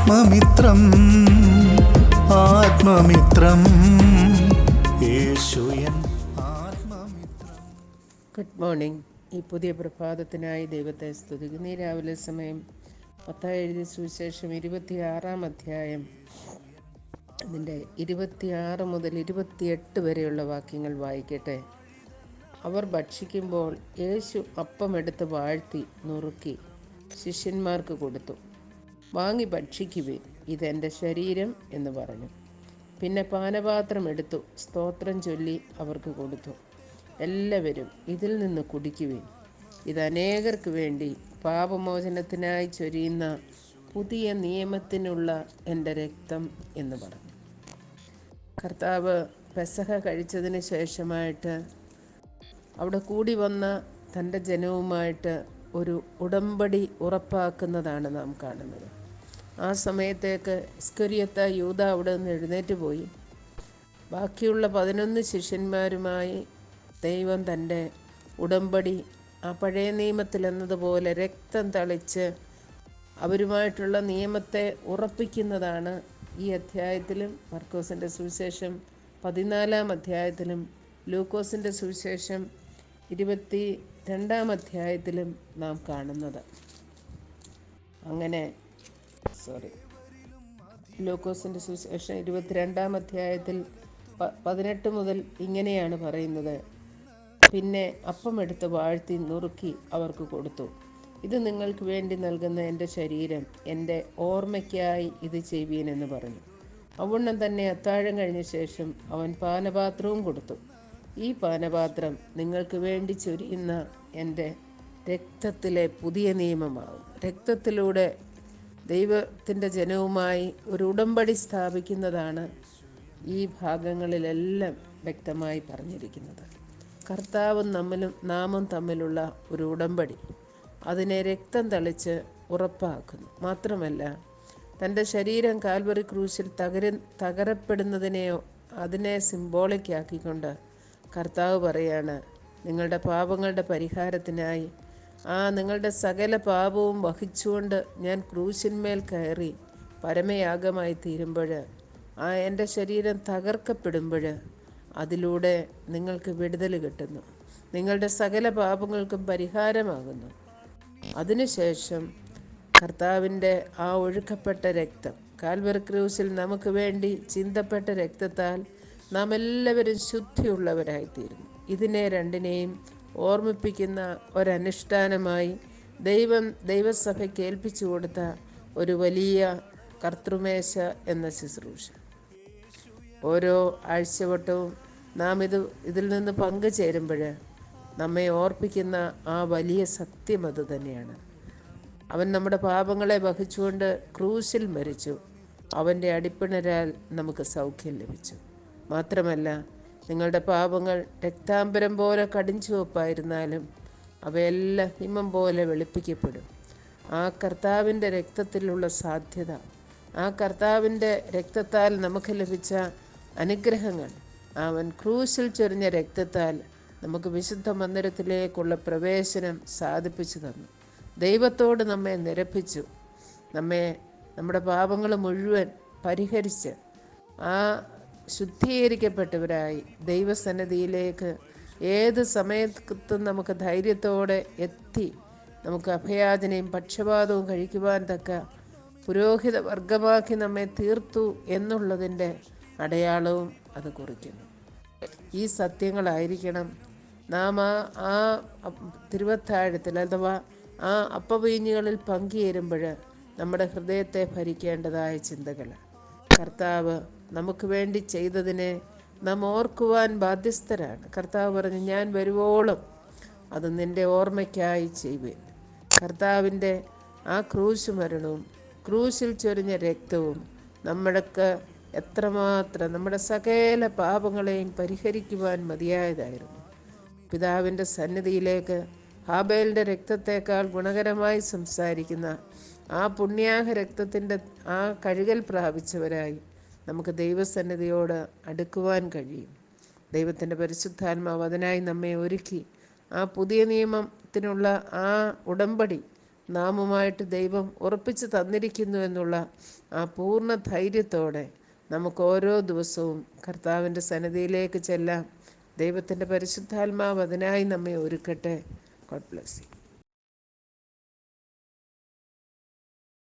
ആത്മമിത്രം ആത്മമിത്രം. യേശുയൻ ആത്മമിത്രം. Good morning ഈ പുതിയ പ്രഭാതത്തിനായി ദൈവത്തെ സ്തുതിക്കുന്ന. ഈ രാവിലെ സമയം പത്താം എഴുതിയ സുവിശേഷം ഇരുപത്തിയാറാം അധ്യായം. അതിന്റെ ഇരുപത്തിയാറ് മുതൽ ഇരുപത്തിയെട്ട് വരെയുള്ള വാക്യങ്ങൾ വായിക്കട്ടെ. അവർ ഭക്ഷിക്കുമ്പോൾ യേശു അപ്പമെടുത്ത് വാഴ്ത്തി നുറുക്കി ശിഷ്യന്മാർക്ക് കൊടുത്തു. വാങ്ങി ഭക്ഷിക്കുവിൻ. ഇതെന്റെ ശരീരം എന്ന് പറഞ്ഞു. പിന്നെ പാനപാത്രം എടുത്തു. സ്തോത്രം ചൊല്ലി അവർക്ക് കൊടുത്തു. എല്ലാവരും ഇതിൽ നിന്ന് കുടിക്കുവിൻ. ഇത് അനേകർക്ക് വേണ്ടി പാപമോചനത്തിനായി ചൊരിയുന്ന പുതിയ നിയമത്തിനുള്ള എന്റെ രക്തം എന്ന് പറഞ്ഞു. കർത്താവ് പെസഹ കഴിച്ചതിന് ശേഷമായിട്ട് അവിടെ കൂടി വന്ന തന്റെ ജനവുമായിട്ട് ഒരു ഉടമ്പടി ഉറപ്പാക്കുന്നതാണ് നാം കാണുന്നത്. ആ സമയത്തേക്ക് സ്കരിയത്ത യൂത അവിടെ നിന്ന് എഴുന്നേറ്റ് പോയി. ബാക്കിയുള്ള പതിനൊന്ന് ശിഷ്യന്മാരുമായി ദൈവം തന്റെ ഉടമ്പടി ആ പഴയ നിയമത്തിലെന്നതുപോലെ രക്തം തളിച്ച് അവരുമായിട്ടുള്ള നിയമത്തെ ഉറപ്പിക്കുന്നതാണ് ഈ അധ്യായത്തിലും മർക്കോസിന്റെ സുവിശേഷം പതിനാലാം അധ്യായത്തിലും ലൂക്കോസിന്റെ സുവിശേഷം ഇരുപത്തി രണ്ടാം അധ്യായത്തിലും നാം കാണുന്നത്. അങ്ങനെ സോറി. ലൂക്കോസിന്റെ സുവിശേഷം ഇരുപത്തിരണ്ടാം അധ്യായത്തിൽ പതിനെട്ട് മുതൽ ഇങ്ങനെയാണ് പറയുന്നത്. പിന്നെ അപ്പമെടുത്ത് വാഴ്ത്തി നുറുക്കി അവർക്ക് കൊടുത്തു. ഇത് നിങ്ങൾക്ക് വേണ്ടി നൽകുന്ന എന്റെ ശരീരം എന്റെ ഓർമ്മയ്ക്കായി ഇത് ചെയ്യുവീനെന്ന് പറഞ്ഞു. അവണ്ണം തന്നെ അത്താഴം കഴിഞ്ഞ ശേഷം അവൻ പാനപാത്രവും കൊടുത്തു. ഈ പാനപാത്രം നിങ്ങൾക്ക് വേണ്ടി ചൊരിയുന്ന എന്റെ രക്തത്തിലെ പുതിയ നിയമമാകും രക്തത്തിലൂടെ ദൈവത്തിന്റെ ജനവുമായി ഒരു ഉടമ്പടി സ്ഥാപിക്കുന്നതാണ് ഈ ഭാഗങ്ങളിലെല്ലാം വ്യക്തമായി പറഞ്ഞിരിക്കുന്നത്. കർത്താവും നമ്മളും നാമും തമ്മിലുള്ള ഒരു ഉടമ്പടി അതിനെ രക്തം തളിച്ച് ഉറപ്പാക്കുന്നു. മാത്രമല്ല തന്റെ ശരീരം കാൽവറി ക്രൂശിൽ തകര തകരപ്പെടുന്നതിനെയോ അതിനെ സിംബോളിക് ആക്കിക്കൊണ്ട് കർത്താവ് പറയാണ് നിങ്ങളുടെ പാപങ്ങളുടെ പരിഹാരത്തിനായി ആ നിങ്ങളുടെ സകല പാപവും വഹിച്ചുകൊണ്ട് ഞാൻ ക്രൂശിന്മേൽ കയറി പരമയാഗമായി തീരുമ്പോൾ ആ എന്റെ ശരീരം തകർക്കപ്പെടുമ്പോൾ അതിലൂടെ നിങ്ങൾക്ക് വിടുതൽ കിട്ടുന്നു. നിങ്ങളുടെ സകല പാപങ്ങൾക്കും പരിഹാരമാകുന്നു. അതിനുശേഷം കർത്താവിന്റെ ആ ഒഴുക്കപ്പെട്ട രക്തം കാൽവർ ക്രൂസിൽ നമുക്ക് വേണ്ടി ചിന്തപ്പെട്ട രക്തത്താൽ നാം എല്ലാവരും ശുദ്ധിയുള്ളവരായിത്തീരുന്നു. ഇതിനെ രണ്ടിനെയും ഓർമ്മിപ്പിക്കുന്ന ഒരനുഷ്ഠാനമായി ദൈവം ദൈവസഭയ്ക്ക് ഏൽപ്പിച്ചു കൊടുത്ത ഒരു വലിയ കർത്തൃമേശ എന്ന ശുശ്രൂഷ. ഓരോ ആഴ്ചവട്ടവും നാം ഇത് ഇതിൽ നിന്ന് പങ്കുചേരുമ്പോൾ നമ്മെ ഓർപ്പിക്കുന്ന ആ വലിയ സത്യം അത് തന്നെയാണ്. അവൻ നമ്മുടെ പാപങ്ങളെ വഹിച്ചുകൊണ്ട് ക്രൂശിൽ മരിച്ചു. അവന്റെ അടിപ്പിണരാൽ നമുക്ക് സൗഖ്യം ലഭിച്ചു. മാത്രമല്ല നിങ്ങളുടെ പാപങ്ങൾ രക്താംബരം പോലെ കടിഞ്ചുവപ്പായിരുന്നാലും അവയെല്ലാം ഹിമം പോലെ വെളുപ്പിക്കപ്പെടും. ആ കർത്താവിന്റെ രക്തത്തിലുള്ള സാധ്യത ആ കർത്താവിന്റെ രക്തത്താൽ നമുക്ക് ലഭിച്ച അനുഗ്രഹങ്ങൾ അവൻ ക്രൂശിൽ ചൊരിഞ്ഞ രക്തത്താൽ നമുക്ക് വിശുദ്ധ മന്ദിരത്തിലേക്കുള്ള പ്രവേശനം സാധിപ്പിച്ചു തന്നു. ദൈവത്തോട് നമ്മെ നിരപ്പിച്ചു നമ്മെ നമ്മുടെ പാപങ്ങൾ മുഴുവൻ പരിഹരിച്ച് ആ ശുദ്ധീകരിക്കപ്പെട്ടവരായി ദൈവസന്നിധിയിലേക്ക് ഏത് സമയത്തും നമുക്ക് ധൈര്യത്തോടെ എത്തി നമുക്ക് അഭയാചനയും പക്ഷപാതവും കഴിക്കുവാൻ തക്ക പുരോഹിത വർഗമാക്കി നമ്മെ തീർത്തു എന്നുള്ളതിന്റെ അടയാളവും അത് കുറിക്കുന്നു. ഈ സത്യങ്ങളായിരിക്കണം. നാം ആ ആ തിരുവത്താഴത്തിൽ അഥവാ ആ അപ്പവീഞ്ഞുകളിൽ പങ്കുചേരുമ്പോൾ നമ്മുടെ ഹൃദയത്തെ ഭരിക്കേണ്ടതായ ചിന്തകൾ. കർത്താവ് നമുക്ക് വേണ്ടി ചെയ്തതിനെ നാം ഓർക്കുവാൻ ബാധ്യസ്ഥരാണ്. കർത്താവ് പറഞ്ഞു ഞാൻ വരുവോളം അത് നിന്റെ ഓർമ്മയ്ക്കായി ചെയ്യുവേൻ. കർത്താവിന്റെ ആ ക്രൂശ് മരണവും ക്രൂശിൽ ചൊരിഞ്ഞ രക്തവും നമ്മൾക്ക് എത്രമാത്രം നമ്മുടെ സകല പാപങ്ങളെയും പരിഹരിക്കുവാൻ മതിയായതായിരുന്നു. പിതാവിന്റെ സന്നിധിയിലേക്ക് ഹാബേലിന്റെ രക്തത്തേക്കാൾ ഗുണകരമായി സംസാരിക്കുന്ന ആ പുണ്യാഹ രക്തത്തിന്റെ ആ കഴുകൽ പ്രാപിച്ചവരായി നമുക്ക് ദൈവസന്നിധിയോട് അടുക്കുവാൻ കഴിയും. ദൈവത്തിന്റെ പരിശുദ്ധാത്മാവ് അതിനായി നമ്മെ ഒരുക്കി. ആ പുതിയ നിയമത്തിനുള്ള ആ ഉടമ്പടി നാമുമായിട്ട് ദൈവം ഉറപ്പിച്ച് തന്നിരിക്കുന്നു എന്നുള്ള ആ പൂർണ ധൈര്യത്തോടെ നമുക്ക് ഓരോ ദിവസവും കർത്താവിന്റെ സന്നിധിയിലേക്ക് ചെല്ലാം. ദൈവത്തിന്റെ പരിശുദ്ധാത്മാവ് അതിനായി നമ്മെ ഒരുക്കട്ടെ. God bless you